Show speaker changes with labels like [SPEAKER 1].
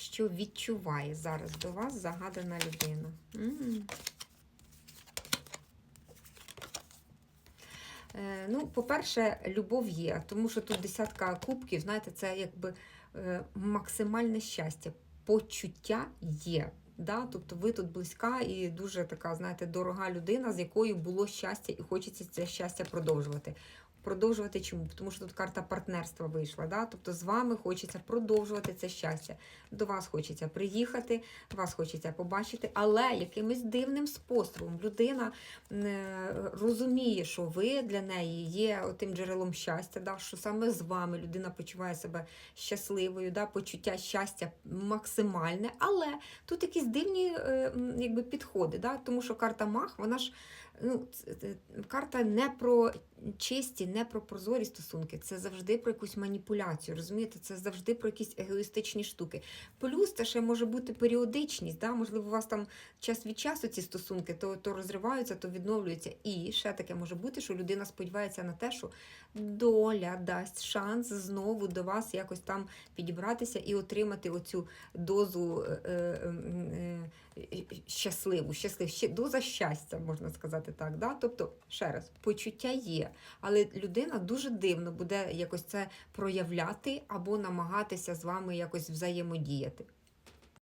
[SPEAKER 1] що відчуває зараз до вас загадана людина. М. Е, Ну, по-перше, любов є, тому що тут десятка кубків, знаєте, це якби е, максимальне щастя, почуття є. Да? Тобто ви тут близька і дуже така, знаєте, дорога людина, з якою було щастя, і хочеться це щастя продовжувати. Продовжувати чому? Тому що тут карта партнерства вийшла. Да? Тобто з вами хочеться продовжувати це щастя. До вас хочеться приїхати, вас хочеться побачити, але якимось дивним способом людина е, розуміє, що ви для неї є тим джерелом щастя, да? що саме з вами людина почуває себе щасливою, да? почуття щастя максимальне, але тут якісь дивні е, якби, підходи, да? тому що карта Мах, вона ж ну, карта не про чисті, не про прозорі стосунки. Це завжди про якусь маніпуляцію. Розумієте, це завжди про якісь егоїстичні штуки. Плюс це ще може бути періодичність. Да? Можливо, у вас там час від часу ці стосунки то, то розриваються, то відновлюються. І ще таке може бути, що людина сподівається на те, що доля дасть шанс знову до вас якось там підібратися і отримати оцю дозу е, е, щасливу, щаслив, доза щастя, можна сказати так. Да? Тобто, ще раз, почуття є, але людина дуже дивно буде якось це проявляти або намагатися з вами якось взаємодіяти.